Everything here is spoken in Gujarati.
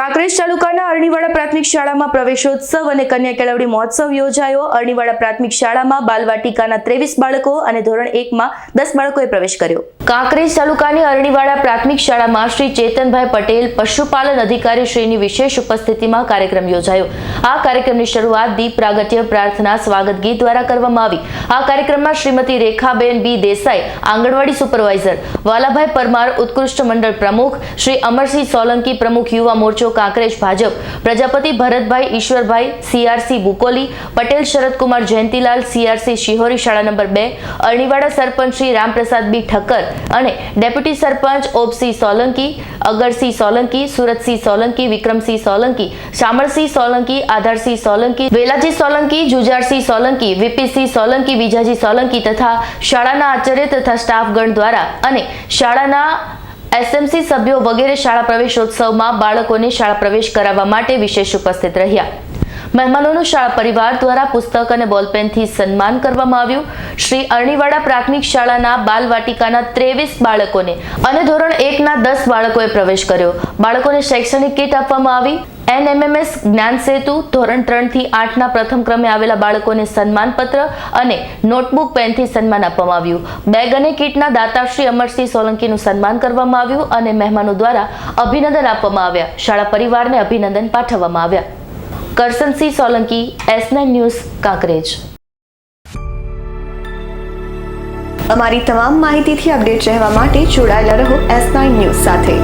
કાંકરેજ તાલુકાના અરણીવાડા પ્રાથમિક શાળામાં પ્રવેશોત્સવ અને કન્યા કેળવણી મહોત્સવ યોજાયો. અરણીવાડા પ્રાથમિક શાળામાં બાલવાટિકાના ત્રેવીસ બાળકો અને ધોરણ એકમાં દસ બાળકોએ પ્રવેશ કર્યો. કાંકરેજ તાલુકાની અરણીવાડા પ્રાથમિક શાળામાં શ્રી ચેતનભાઈ પટેલ, પશુપાલન અધિકારી શ્રીની વિશેષ ઉપસ્થિતિમાં કાર્યક્રમ યોજાયો. આ કાર્યક્રમની શરૂઆત દીપ પ્રાગટ્ય પ્રાર્થના સ્વાગત ગીત દ્વારા કરવામાં આવી. આ કાર્યક્રમમાં શ્રીમતી રેખાબેન બી દેસાઈ, આંગણવાડી સુપરવાઇઝર, વાલાભાઈ પરમાર, ઉત્કૃષ્ટ મંડળ પ્રમુખ, શ્રી અમરસિંહ સોલંકી, પ્રમુખ યુવા મોરચો, કાંકરેજ ભાજપ, પ્રજાપતિ ભરતભાઈ, ઈશ્વરભાઈ, સીઆરસી બુકોલી પટેલ શરદકુમાર જયંતિલાલ, સીઆરસી શિહોરી શાળા નંબર બે, અરણીવાડા સરપંચ શ્રી રામપ્રસાદ બી ઠક્કર અને ડેપ્યુટી સરપંચ ઓપસિંહ સોલંકી, અગરસિંહ સોલંકી, સુરતસિંહ સોલંકી, વિક્રમસિંહ સોલંકી, શામળસિંહ સોલંકી, આધારસિંહ સોલંકી, વેલાજી સોલંકી, જુજારસિંહ સોલંકી વીપીસિંહ સોલંકી, વિજાજી સોલંકી તથા શાળાના આચાર્ય તથા સ્ટાફગણ દ્વારા અને શાળાના એસએમસી સભ્યો વગેરે શાળા પ્રવેશોત્સવમાં બાળકોને શાળા પ્રવેશ કરાવવા માટે વિશેષ ઉપસ્થિત રહ્યા. મહેમાનોનું શાળા પરિવાર દ્વારા પુસ્તક અને બોલપેનથી સન્માન કરવામાં આવ્યું. શ્રી અરણીવાડા પ્રાથમિક શાળાના બાલવાટિકાના ત્રેવીસ બાળકોને અને ધોરણ એકના દસ બાળકોએ પ્રવેશ કર્યો. બાળકોને શૈક્ષણિક કીટ આપવામાં આવી. એનએમએમએસ જ્ઞાન સેતુ, ધોરણ ત્રણથી આઠના પ્રથમ ક્રમે આવેલા બાળકોને સન્માનપત્ર અને નોટબુક પેનથી સન્માન આપવામાં આવ્યું. બેગ અને કીટના દાતા શ્રી અમરસિંહ સોલંકીનું સન્માન કરવામાં આવ્યું અને મહેમાનો દ્વારા અભિનંદન આપવામાં આવ્યા. શાળા પરિવારને અભિનંદન પાઠવવામાં આવ્યા. Karsansinh Solanki S news Kankrej. અમારી તમામ માહિતીથી અપડેટ રહેવા માટે જોડાયેલા રહો એસ ન્યૂઝ સાથે.